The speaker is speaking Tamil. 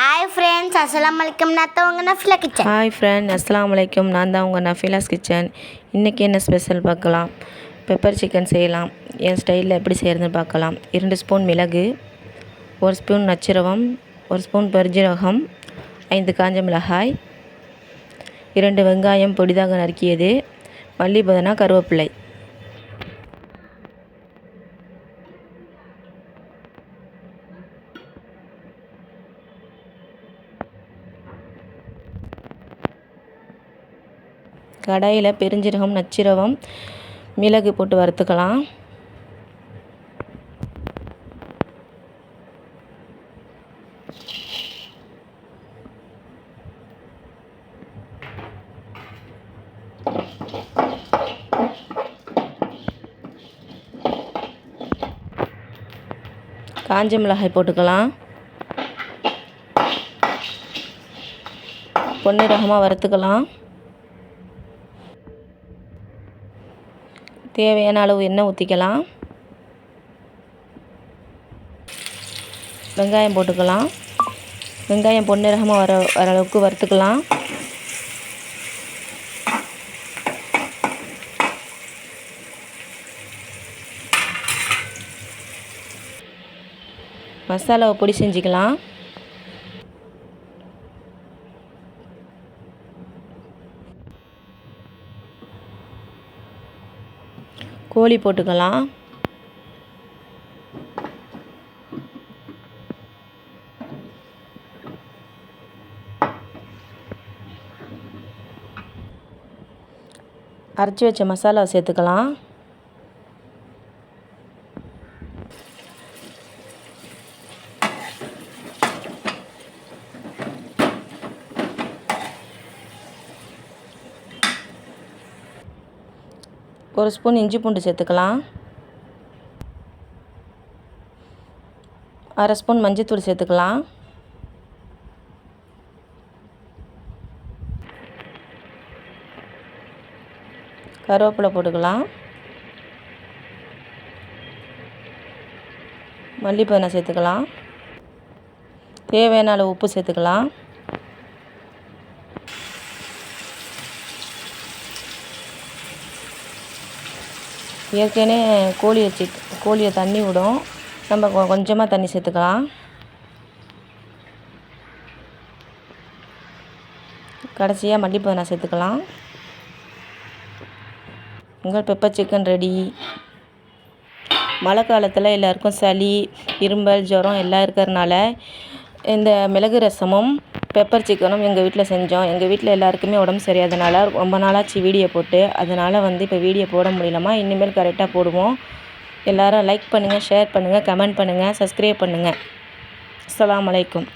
ஹாய் ஃப்ரெண்ட்ஸ் அஸ்லாம் வலைக்கம் நான் தான் உங்கள் நஃபிலா கிச்சன். ஹாய் ஃப்ரெண்ட் அஸ்லாம் வலைக்கம் நான் தான் உங்கள் நஃபிலாஸ் கிச்சன். இன்றைக்கி என்ன ஸ்பெஷல் பார்க்கலாம்? பெப்பர் சிக்கன் செய்யலாம். என் ஸ்டைலில் எப்படி செய்கிறதுன்னு பார்க்கலாம். இரண்டு ஸ்பூன் மிளகு ஒரு ஸ்பூன் நச்சிரவம் ஒரு ஸ்பூன் பெருஜீரகம் ஐந்து காஞ்ச மிளகாய் இரண்டு வெங்காயம் பொடிதாக நறுக்கியது மல்லி புதினா கருவேப்பிலை. கடாயில் பெருஞ்சீரகம் நச்சீரகம் மிளகு போட்டு வறுத்துக்கலாம். காஞ்ச மிளகாய் போட்டுக்கலாம். பொன்னிறகமாக வறுத்துக்கலாம். தேவையான அளவு எண்ணெய் ஊற்றிக்கலாம் வெங்காயம் போட்டுக்கலாம். வெங்காயம் பொன்னிறகமாக வர வர அளவுக்கு வறுத்துக்கலாம். மசாலாவை பொடி செஞ்சுக்கலாம். கோழி போட்டுக்கலாம். அரைச்சி வச்ச மசாலாவை சேர்த்துக்கலாம். ஒரு ஸ்பூன் இஞ்சி பூண்டு சேர்த்துக்கலாம். அரை ஸ்பூன் மஞ்சத்தூள் சேர்த்துக்கலாம். கருவேப்பிலை போட்டுக்கலாம். மல்லிப்பூனை சேர்த்துக்கலாம். தேவையான அளவு உப்பு சேர்த்துக்கலாம். ஏற்கனவே கோழி வச்சு கோழியை தண்ணி விடும். நம்ம கொ கொஞ்சமாக தண்ணி சேர்த்துக்கலாம். கடைசியாக மல்லிப்பூனை சேர்த்துக்கலாம். உங்கள் பெப்பர் சிக்கன் ரெடி மழை காலத்தில் எல்லாருக்கும் சளி இருமல் ஜுரம் எல்லாம் இருக்கிறதுனால இந்த மிளகு ரசமும் பெப்பர் சிக்கனும் எங்கள் வீட்டில் செஞ்சோம். எங்கள் வீட்டில் எல்லாருக்குமே உடம்பு சரியாதனால ரொம்ப நாளாச்சு வீடியோ போட்டு. அதனால் வந்து இப்போ வீடியோ போட முடியலமா இனிமேல் கரெக்டாக போடுவோம். எல்லோரும் லைக் பண்ணுங்கள் ஷேர் பண்ணுங்கள் கமெண்ட் பண்ணுங்கள் சப்ஸ்கிரைப் பண்ணுங்கள் அஸ்லாம் அலைக்கும்